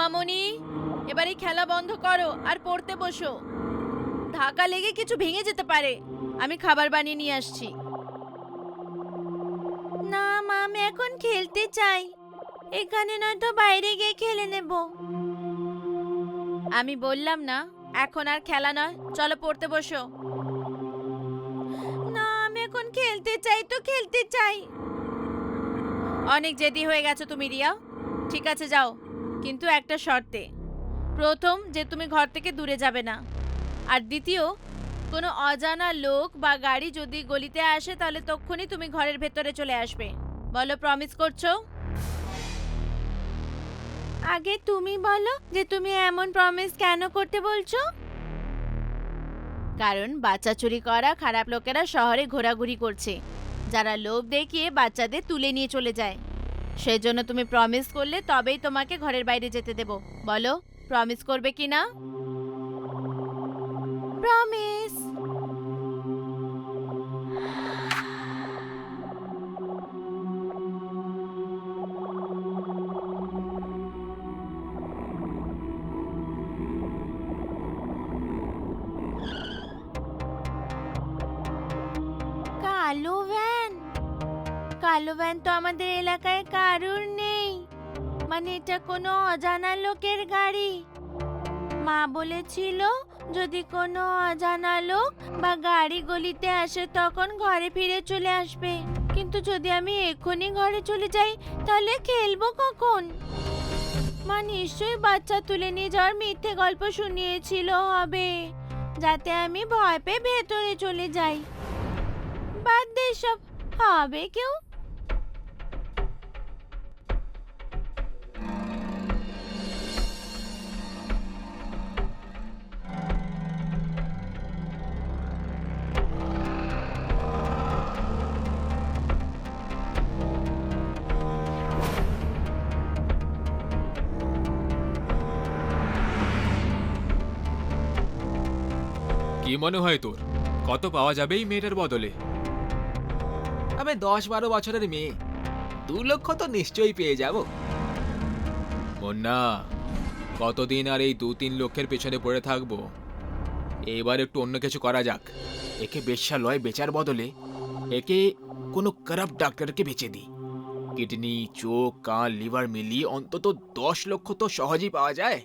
মামনি এবার এই খেলা বন্ধ করো আর পড়তে বসো। ধাক্কা লেগে কিছু ভেঙে যেতে পারে। আমি খাবার বানিয়ে নিয়ে আসছি। না মা আমি এখন খেলতে চাই। এখানে নয়তো বাইরে গিয়ে খেলে নেব। আমি বললাম না এখন আর খেলা নয় চলো পড়তে বসো। না আমি এখন খেলতে চাই তো খেলতে চাই। অনেক জেদি হয়ে গেছো তুমি রিয়া। ঠিক আছে যাও। কিন্তু একটা শর্তে। প্রথম যে তুমি ঘর থেকে দূরে যাবে না। আর দ্বিতীয় কোনো অজানা লোক বা গাড়ি যদি গলিতে আসে তাহলে তক্ষুনি তুমি ঘরের ভেতরে চলে আসবে। বলো প্রমিস করছ? আগে তুমি বলো যে তুমি এমন প্রমিস কেন করতে বলছো? কারণ বাচ্চা চুরি করা খারাপ লোকেরা শহরে ঘোরাঘুরি করছে। যারা লোভ দেখিয়ে বাচ্চাদের তুলে নিয়ে চলে যায়। সেজন্য তুমি প্রমিস করলে তবেই তোমাকে ঘরের বাইরে যেতে দেব। বলো প্রমিস করবে কি না? প্রমিস কালো ভ্যান কালো ভ্যান তো আমাদের এলাকায় কারুর নেই। মানে এটা কোনো অজানা লোকের গাড়ি। মা বলেছিল, যদি কোনো অজানা লোক বা গাড়ি গলিতে আসে, তখন ঘরে ফিরে চলে আসবে। কিন্তু যদি আমি এক্ষুনি ঘরে চলে যাই, তাহলে খেলব কখন? মা নিশ্চয়ই বাচ্চা তুলে নিয়ে যাওয়ার মিথ্যে গল্প শুনিয়েছিল হবে, যাতে আমি ভয় পেয়ে ভেতরে চলে যাই। বাদ দে সব, হবে কেউ? কি মনে হয় তোর। কত পাওয়া যাবে এই মেয়েটার বদলে? আমি দশ বারো বছরের মেয়ে। দু লক্ষ তো নিশ্চয়ই পেয়ে যাব। মুন্না কতদিন আর এই দু তিন লক্ষের পেছনে পড়ে থাকব? এবার একটু অন্য কিছু করা যাক। একে বেশ্যালয় বেচার বদলে একে কোনো খারাপ ডাক্তারকে বেচে দিই। কিডনি চোখ কান লিভার মিলিয়ে অন্তত দশ লক্ষ তো সহজেই পাওয়া যায়।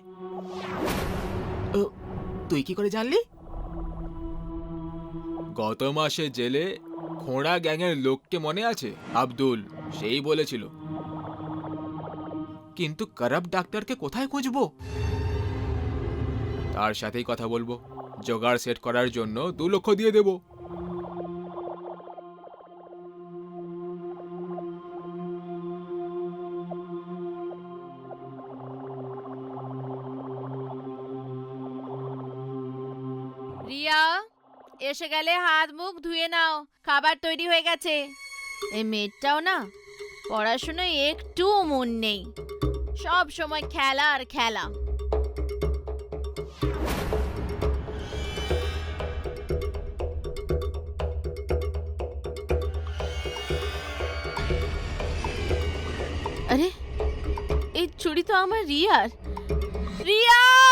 তুই কি করে জানলি? গত মাসে জেলে খোঁড়া গ্যাংয়ের লোককে মনে আছে? আব্দুল, সেই বলেছিল। কিন্তু খারাপ ডাক্তারকে কোথায় খুঁজবো? তার সাথেই কথা বলব। জোগাড় সেট করার জন্য দু লক্ষ দিয়ে দেবো। রিয়া? এসে গেলে হাত মুখ ধুয়ে নাও, খাবার তৈরি হয়ে গেছে। এই মেয়েটাও না, পড়াশোনায় একটু মন নেই। সব সময় খেলা আর খেলা। আরে, এই চুড়ি তো আমার রিয়ার। রিয়া!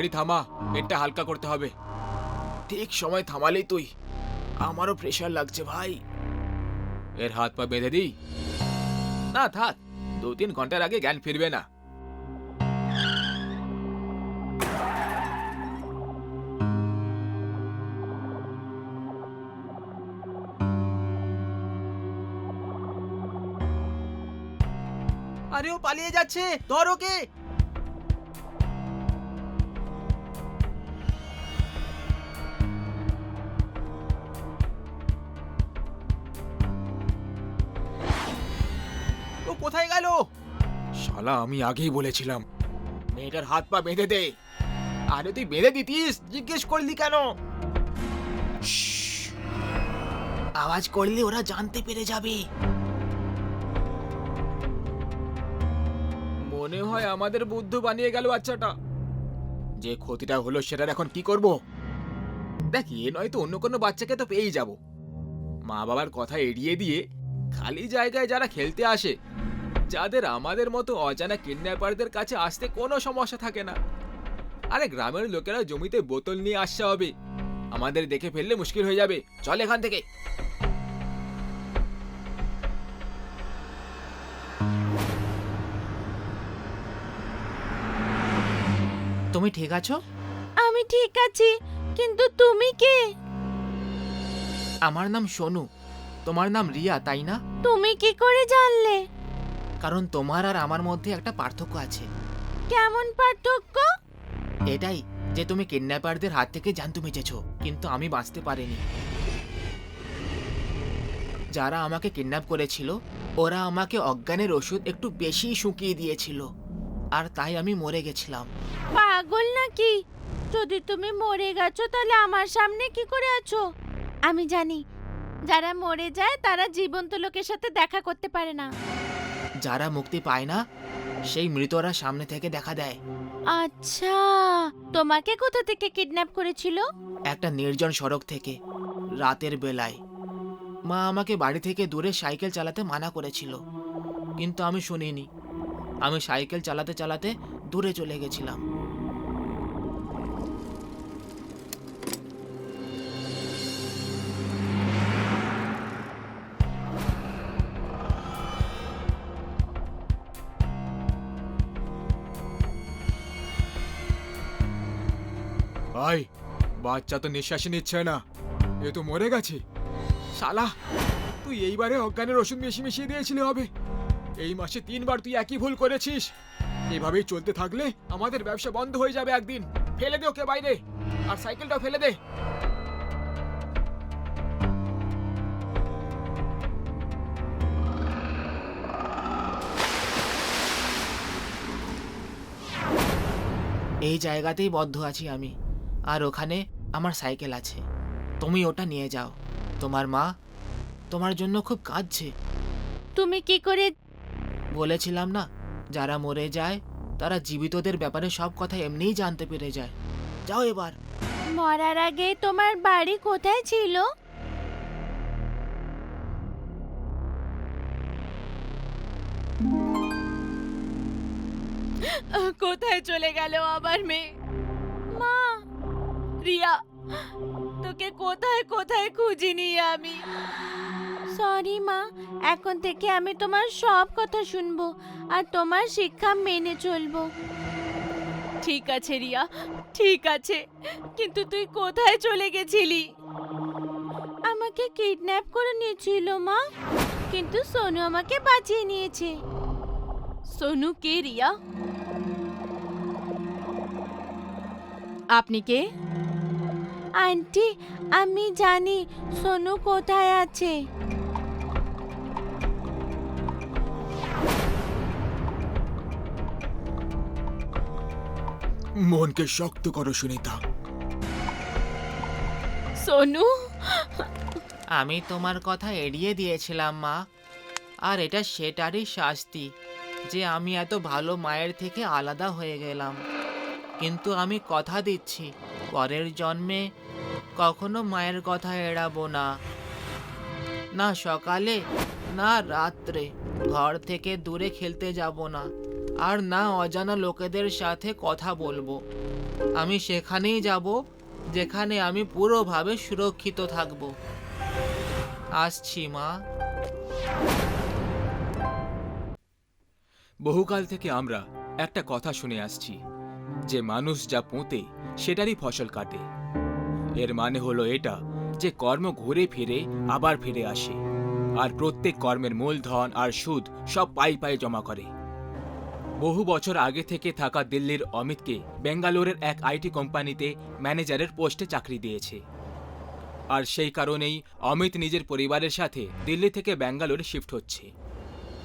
গাড়ি থামা, পেটটা হালকা করতে হবে। ঠিক সময় থামালি তুই। আমারও প্রেশার লাগছে ভাই। এর হাত পা বেঁধে দিই? না, থাক। দু তিন ঘণ্টার আগে জ্ঞান ফিরবে না। আরে ও পালিয়ে যাচ্ছে। ধর ওকে। শালা আমি আগেই বলেছিলাম। মেয়েটার হাত পা বেঁধে দে। আরে তুই বেঁধে দিতিস জিজ্ঞেস করলি কেন। আওয়াজ করলে ওরা জানতে পেরে যাবে। মনে হয় আমাদের বুদ্ধ বানিয়ে গেল বাচ্চাটা। যে ক্ষতিটা হলো সেটার এখন কি করব? দেখ এ নয় তো অন্য কোনো বাচ্চাকে তো পেয়েই যাব। মা বাবার কথা এড়িয়ে দিয়ে খালি জায়গায় যারা খেলতে আসে যাদের আমাদের মতো অজানা কিডন্যাপারদের কাছে আসতে কোনো সমস্যা থাকে না। আরে গ্রামের লোকেরা জমিতে বোতল নিয়ে আসতে হবে। আমাদের দেখে ফেললে মুশকিল হয়ে যাবে। চল এখান থেকে। তুমি ঠিক আছো? আমি ঠিক আছি কিন্তু তুমি কে? আমার নাম সোনু। তোমার নাম রিয়া তাই না? তুমি কি করে জানলে? কারণ তোমার আর আমার মধ্যে একটা পার্থক্য আছে। কেমন পার্থক্য? এটাই যে তুমি কিডন্যাপারদের হাত থেকে জানতু বেঁচেছো কিন্তু আমি বাঁচতে পারিনি। যারা আমাকে কিডন্যাপ করেছিল ওরা আমাকে অজ্ঞানের ওষুধ একটু বেশি শুকিয়ে দিয়েছিল আর তাই আমি মরে গেছিলাম। পাগল নাকি? যদি তুমি মরে গেছো তাহলে আমার সামনে কি করে আছো? আমি জানি যারা মরে যায় তারা জীবন্ত লোকের সাথে দেখা করতে পারে না। যারা মুক্তি পায় না সেই মৃতরা সামনে থেকে দেখা দেয়। আচ্ছা তোমাকে কোথা থেকে কিডন্যাপ করেছিল? একটা নির্জন সড়ক থেকে রাতের বেলায়। মা আমাকে বাড়ি থেকে দূরে সাইকেল চালাতে মানা করেছিল কিন্তু আমি শুনিনি। আমি সাইকেল চালাতে চালাতে দূরে চলে গেছিলাম। ভাই, বাচ্চা তো নিঃশ্বাসই নিচ্ছে না। এ তো মরে গেছে। শালা, তুই এইবারে অজ্ঞানের ওষুধ মিশিয়ে মিশিয়ে দিয়েছিলি হবে। এই মাসে তিনবার তুই একই ভুল করেছিস। এভাবেই চলতে থাকলে আমাদের ব্যবসা বন্ধ হয়ে যাবে একদিন। ফেলে দে ওকে বাইরে। আর সাইকেলটাও ফেলে দে। এই জায়গাতেই বদ্ধ আছি আমি। আর ওখানে আমার সাইকেল আছে। তুমি ওটা নিয়ে যাও। তোমার মা তোমার জন্য খুব কাঁদছে। তুমি কি করে বলেছিলাম না যারা মরে যায় তারা জীবিতদের ব্যাপারে সব কথা এমনিই জানতে পেরে যায়। যাও এবার। মরার আগে তোমার বাড়ি কোথায় ছিল? কোথায় চলে গেল আবার মেয়ে? মা! রিয়া তোকে কোথায় কোথায় খুঁজিনি আমি? সরি মা এখন থেকে আমি তোমার সব কথা শুনব আর তোমার শিক্ষা মেনে চলবো। ঠিক আছে রিয়া ঠিক আছে কিন্তু তুই কোথায় চলে গেছিলি? আমাকে কিডন্যাপ করে নিয়েছিল মা কিন্তু সোনু আমাকে বাঁচিয়ে নিয়েছে। সোনু কে রিয়া? আপনি কে? আন্টি আমি জানি সোনু কোথায় আছে। মনকে শক্ত করো সুনিতা। সোনু? আমি তোমার কথা এড়িয়ে দিয়েছিলাম মা। আর এটা সেটারই শাস্তি যে আমি এত ভালো মায়ের থেকে আলাদা হয়ে গেলাম। কিন্তু আমি কথা দিচ্ছি পরের জন্মে কখনো মায়ের কথা এড়াবো না। না সকালে, না রাত্রে। ঘর থেকে দূরে খেলতে যাব না। আর না অজানা লোকেদের সাথে কথা বলব। আমি সেখানেই যাব, যেখানে আমি পুরোভাবে সুরক্ষিত থাকব। আসছি, মা। বহুকাল থেকে আমরা একটা কথা শুনে আসছি। যে মানুষ যা পোঁতে, সেটারই ফসল কাটে। এর মানে হলো এটা যে কর্ম ঘুরে ফিরে, আবার ফিরে আসে। আর প্রত্যেক কর্মের মূলধন আর সুদ সব পাই পাই জমা করে। বহু বছর আগে থেকে থাকা দিল্লির অমিতকে বেঙ্গালোরের এক আইটি কোম্পানিতে ম্যানেজারের পোস্টে চাকরি দিয়েছে। আর সেই কারণেই অমিত নিজের পরিবারের সাথে দিল্লি থেকে ব্যাঙ্গালোরে শিফট হচ্ছে।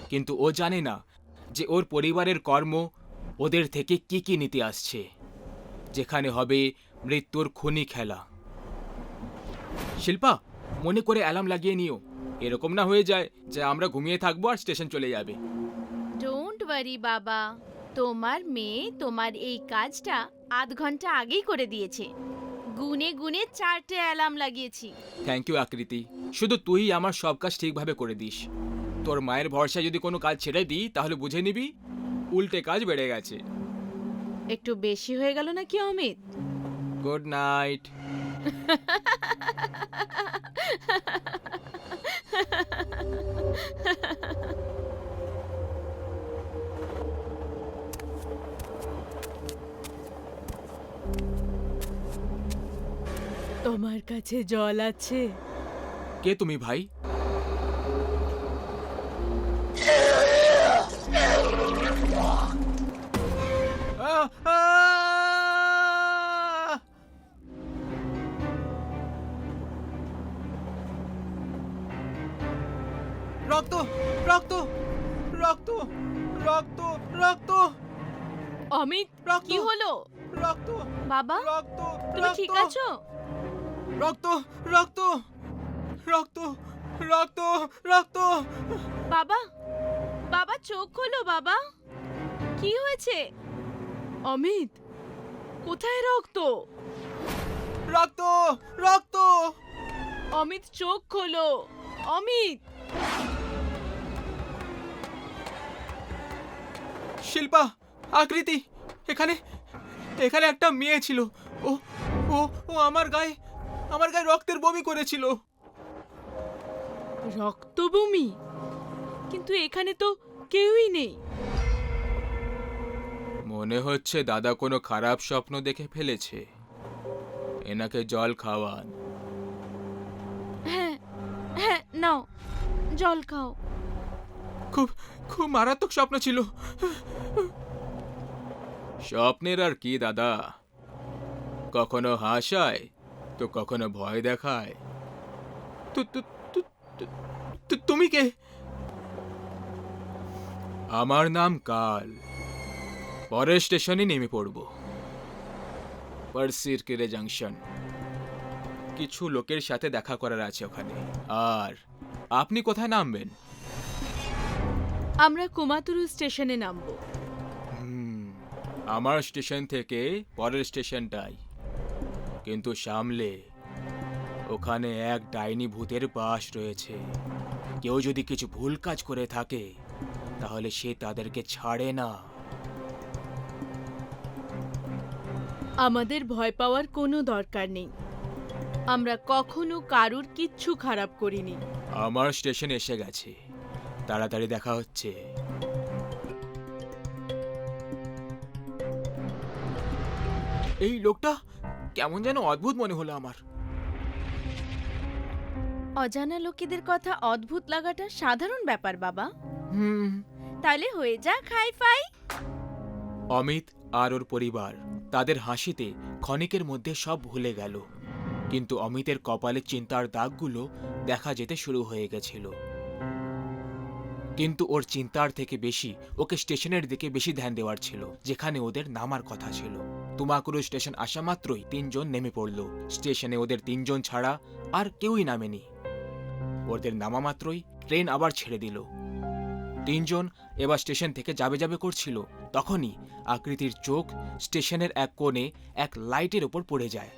কিন্তু ও জানে না যে ওর পরিবারের কর্ম ওদের থেকে কি কি নিতে আসছে। যেখানে হবে মৃত্যুর খুনি খেলা। শিল্পা মনে করে অ্যালার্ম লাগিয়ে নিও। এরকম না হয়ে যায় যে আমরা ঘুমিয়ে থাকব আর স্টেশন চলে যাবে। ডোন্ট ওয়ারি বাবা। তোমার মেয়ে তোমার এই কাজটা আধ ঘণ্টা আগেই করে দিয়েছে। গুনে গুনে চারটে অ্যালার্ম লাগিয়েছি। থ্যাংক ইউ আকৃতি। শুধু তুই আমার সব কাজ ঠিকভাবে করে দিস। তোর মায়ের ভরসায় যদি কোনো কাজ ছেড়ে দিই তাহলে বুঝে নিবি উল্টে কাজ বেড়ে গেছে। একটু বেশি হয়ে গেল নাকি অমিত? গুড নাইট তোমার কাছে জল আছে। কে তুমি ভাই? রক্ত রক্ত রক্ত রক্ত। অমিত রক্ত কি হলো? রক্ত বাবা রক্ত তুমি ঠিক আছো? রক্ত রক্ত রক্ত রক্ত রক্ত। বাবা বাবা চোখ খোলো বাবা। কি হয়েছে? অমিত কোথায় রক্ত? রক্ত রক্ত। অমিত চোখ খোলো। অমিত শিল্পা আকৃতি এখানে এখানে একটা মেয়ে ছিল। ও ও ও আমার গায়ে আমার গায়ে রক্তের বমি করেছিল। রক্তবমি? কিন্তু এখানে তো কেউই নেই। মনে হচ্ছে দাদা কোনো খারাপ স্বপ্ন দেখে ফেলেছে। এনাকে জল খাওয়ান। হ্যাঁ হ্যাঁ নাও জল খাও। খুব খুব মারাত্মক স্বপ্ন ছিল। স্বপ্নের আর কি, দাদা? কখনো হাসায়, তো কখনো ভয় দেখায়। তুমি কে? আমার নাম কাল। পরের স্টেশনে নেমে পড়ব। পার্সির কেরে জাংশন। কিছু লোকের সাথে দেখা করার আছে ওখানে। আর আপনি কোথায় নামবেন? আমরা কুমাতুরু স্টেশনে নামবো। আমার স্টেশন থেকে পরের স্টেশনটাই। কিন্তু সামলে ওখানে এক ডাইনি ভূতের বাস রয়েছে। কেউ যদি কিছু ভুল কাজ করে থাকে তাহলে সে তাদেরকে ছাড়ে না। আমাদের ভয় পাওয়ার কোনো দরকার নেই। আমরা কখনো কারুর কিচ্ছু খারাপ করিনি। আমার স্টেশন এসে গেছে। তাড়াতাড়ি দেখা হচ্ছে। এই লোকটা কেমন যেন অদ্ভুত মনে হলো আমার। অজানা লোকেদের কথা অদ্ভুত লাগাটা সাধারণ ব্যাপার বাবা। হুম। তাহলে হয়ে যা খাই ফাই। অমিত আর ওর পরিবার তাদের হাসিতে ক্ষণিকের মধ্যে সব ভুলে গেল। কিন্তু অমিতের কপালে চিন্তার দাগগুলো দেখা যেতে শুরু হয়ে গেছিল। কিন্তু ওর চিন্তার থেকে বেশি ওকে স্টেশনের দিকে বেশি ধ্যান দেওয়ার ছিল, যেখানে ওদের নামার কথা ছিল। তুমাকুরু স্টেশন আসা মাত্রই তিনজন নেমে পড়ল। স্টেশনে ওদের তিনজন ছাড়া আর কেউই নামেনি। ওদের নামা মাত্রই ট্রেন আবার ছেড়ে দিল। তিনজন এবার স্টেশন থেকে যাবে যাবে করছিল। তখনই আকৃতির চোখ স্টেশনের এক কোণে এক লাইটের ওপর পড়ে যায়,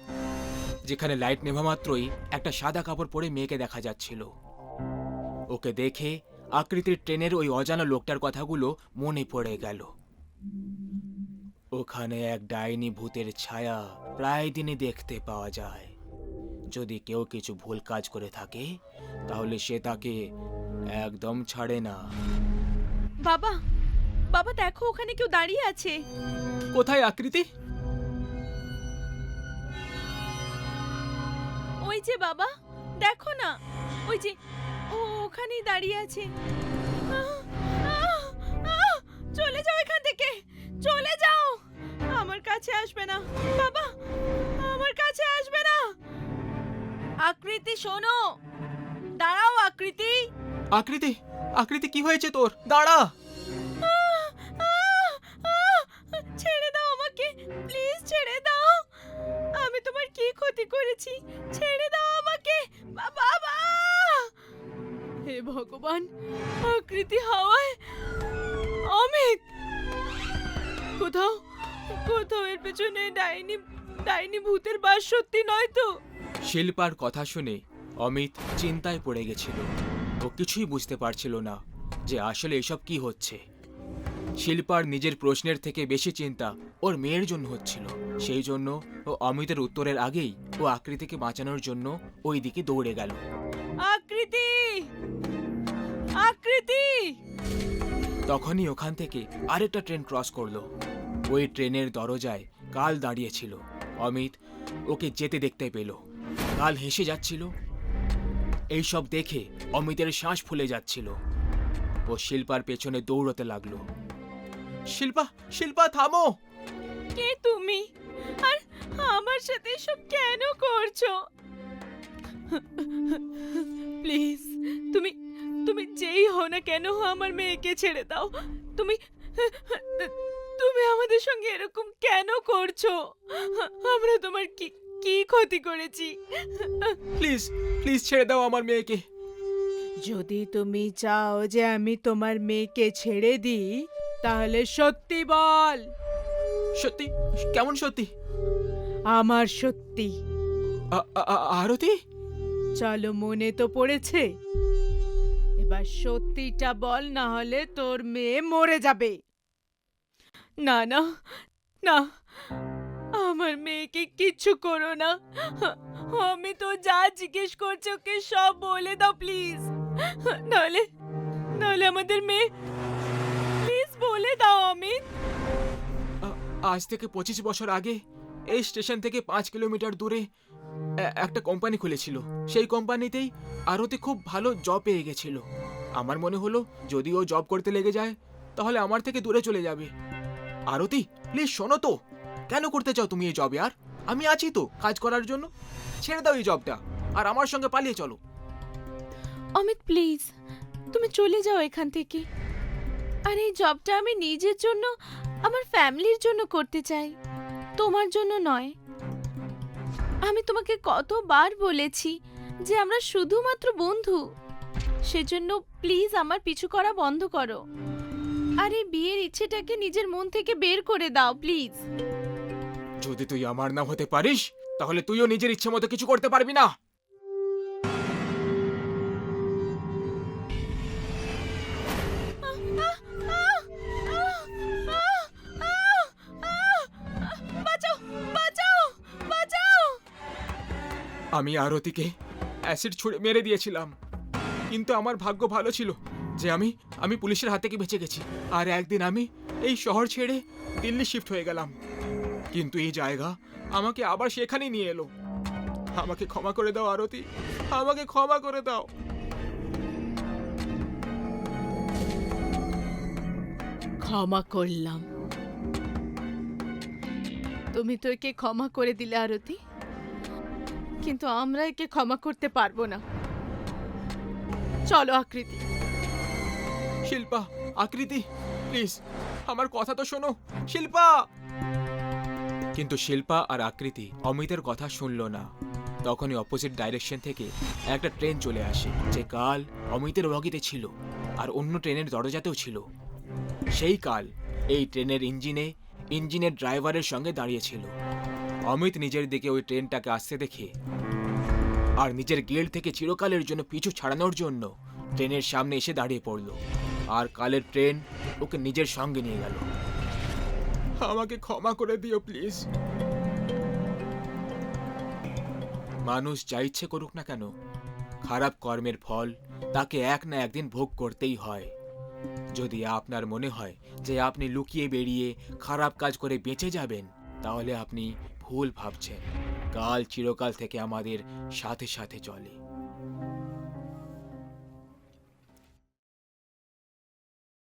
যেখানে লাইট নেভা মাত্রই একটা সাদা কাপড় পরে মেয়েকে দেখা যাচ্ছিল। ওকে দেখে আকৃতির ট্রেনের ওই অজানা লোকটার কথাগুলো মনে পড়ে গেল। ওখানে এক ডাইনি ভূতের ছায়া প্রায় দিনই দেখতে পাওয়া যায়। যদি কেউ কিছু ভুল কাজ করে থাকে তাহলে সে তাকে একদম ছাড়ে না। বাবা বাবা দেখো ওখানে কেউ দাঁড়িয়ে আছে। কোথায় আকৃতি? ওই যে বাবা দেখো না ওই যে ওখানেই দাঁড়িয়ে আছে। চলে যাও এখান থেকে। চলে যাও। আমার কাছে আসবে না। বাবা আমার কাছে আসবে না। আকৃতি শোনো। দাঁড়াও আকৃতি। আকৃতি আকৃতি কি হয়েছে তোর? দাঁড়া। ছেড়ে দাও আমাকে। প্লিজ ছেড়ে দাও। আমি তোমার কি ক্ষতি করেছি? ছেড়ে দাও আমাকে। বাবা। হে ভগবান, আকৃতি হাওয়ায় অমিত! কোথাও কোথাও এর পেছনে ডাইনি ডাইনি ভূতের বাস সত্যি নয় তো? শিল্পার কথা শুনে অমিত চিন্তায় পড়ে গেছিল। ও কিছুই বুঝতে পারছিল না যে আসলে এসব কি হচ্ছে। শিল্পার নিজের প্রশ্নের থেকে বেশি চিন্তা ওর মেয়ের জন্য হচ্ছিল। সেই জন্য ও অমিতের উত্তরের আগেই ও আকৃতিকে বাঁচানোর জন্য ওই দিকে দৌড়ে গেল। আকৃতি! আকৃতি! তখনই ওখান থেকে আরেকটা ট্রেন ক্রস করল। ওই ট্রেনের দরজায় কাল দাঁড়িয়েছিল। অমিত ওকে যেতে দেখতে পেল। কাল হেসে যাচ্ছিল। এইসব দেখে অমিতের শ্বাস ফুলে যাচ্ছিল। ও শিল্পার পেছনে দৌড়তে লাগল। শিল্পা শিল্পা থামো! কে তুমি? আর আমার সাথে সব কেন করছ? প্লিজ তুমি তুমি যেই হও না কেন আমার মেয়েকে ছেড়ে দাও। তুমি তুমি আমাদের সঙ্গে এরকম কেন করছ? আমরা তোমার কি কি ক্ষতি করেছি? প্লিজ প্লিজ ছেড়ে দাও আমার মেয়েকে। যদি তুমি চাও যে আমি তোমার মেয়েকে ছেড়ে দিই তাহলে সত্যি বল। সত্যি? কেমন সত্যি? আমার সত্যি। আরতি? চলো মনে তো পড়েছে। এবার সত্যিটা বল, না হলে তোর মেয়ে মরে যাবে। না না না, আমার মেয়েকে কিচ্ছু করো না। আমি তো যা জিজ্ঞেস করছি ওকে সব বলে দাও, প্লিজ। নাহলে নাহলে আমাদের মেয়ে, প্লিজ বলে দাও, অমিত। আজ থেকে পঁচিশ বছর আগে এই স্টেশন থেকে পাঁচ কিলোমিটার দূরে একটা কোম্পানি খুলেছিল। সেই কোম্পানিতেই আরতি খুব ভালো জব পেয়ে গেছিল। আমার মনে হলো, যদি ও জব করতে লেগে যায়, তাহলে আমার থেকে দূরে চলে যাবে। আরতি প্লিজ শোনো তো। কেন করতে চাও তুমি এই জবে আর? আমি আছি তো কাজ করার জন্য। ছেড়ে দাও এই জবটা আর আমার সঙ্গে পালিয়ে চলো। অমিত প্লিজ তুমি চলে যাও এখান থেকে। আর এই জবটা আমি নিজের জন্য, আমার ফ্যামিলির জন্য করতে চাই। তোমার জন্য নয়। আমি তোমাকে কতবার বলেছি যে আমরা শুধুমাত্র বন্ধু। সেজন্য প্লিজ আমার পিছু করা বন্ধ করো। আর এই বিয়ের ইচ্ছেটাকে নিজের মন থেকে বের করে দাও, প্লিজ। যদি তুই আমার না হতে পারিস, তাহলে তুইও নিজের ইচ্ছে মতো কিছু করতে পারবি না। আমি আরতিকে অ্যাসিড ছুঁড়ে মেরে দিয়েছিলাম। কিন্তু আমার ভাগ্য ভালো ছিল যে আমি আমি পুলিশের হাত থেকে বেঁচে গেছি। আর একদিন আমি এই শহর ছেড়ে দিল্লি শিফট হয়ে গেলাম। কিন্তু এই জায়গা আমাকে আবার সেখানেই নিয়ে এলো। আমাকে ক্ষমা করে দাও, আরতি। আমাকে ক্ষমা করে দাও। ক্ষমা করলাম। তুমি তো একে ক্ষমা করে দিলে, আরতি। কিন্তু আমরা একে ক্ষমা করতে পারব না। চলো, আকৃতি। শিল্পা, আকৃতি, প্লিজ, আমার কথা তো শোনো। শিল্পা! কিন্তু শিল্পা আর আকৃতি অমিতের কথা শুনল না। তখনই অপোজিট ডাইরেকশন থেকে একটা ট্রেন চলে আসে, যে কাল অমিতের বগিতে ছিল আর অন্য ট্রেনের দরজাতেও ছিল। সেই কাল এই ট্রেনের ইঞ্জিনে, ইঞ্জিনের ড্রাইভারের সঙ্গে দাঁড়িয়েছিল। অমিত নিজের দিকে ওই ট্রেনটাকে আসতে দেখে আর নিজের গেট থেকে চিরকালের জন্য পিছু ছাড়ানোর জন্য ট্রেনের সামনে এসে দাঁড়িয়ে পড়ল। আর কালের ট্রেন ওকে নিজের সঙ্গে নিয়ে গেল। আমাকে ক্ষমা করে দিও, প্লিজ। মানুষ যা ইচ্ছে করুক না কেন, খারাপ কর্মের ফল তাকে এক না একদিন ভোগ করতেই হয়। যদি আপনার মনে হয় যে আপনি লুকিয়ে বেরিয়ে খারাপ কাজ করে বেঁচে যাবেন, তাহলে আপনি ভুল ভাবছেন। কাল চিরকাল থেকে আমাদের সাথে সাথে চলে।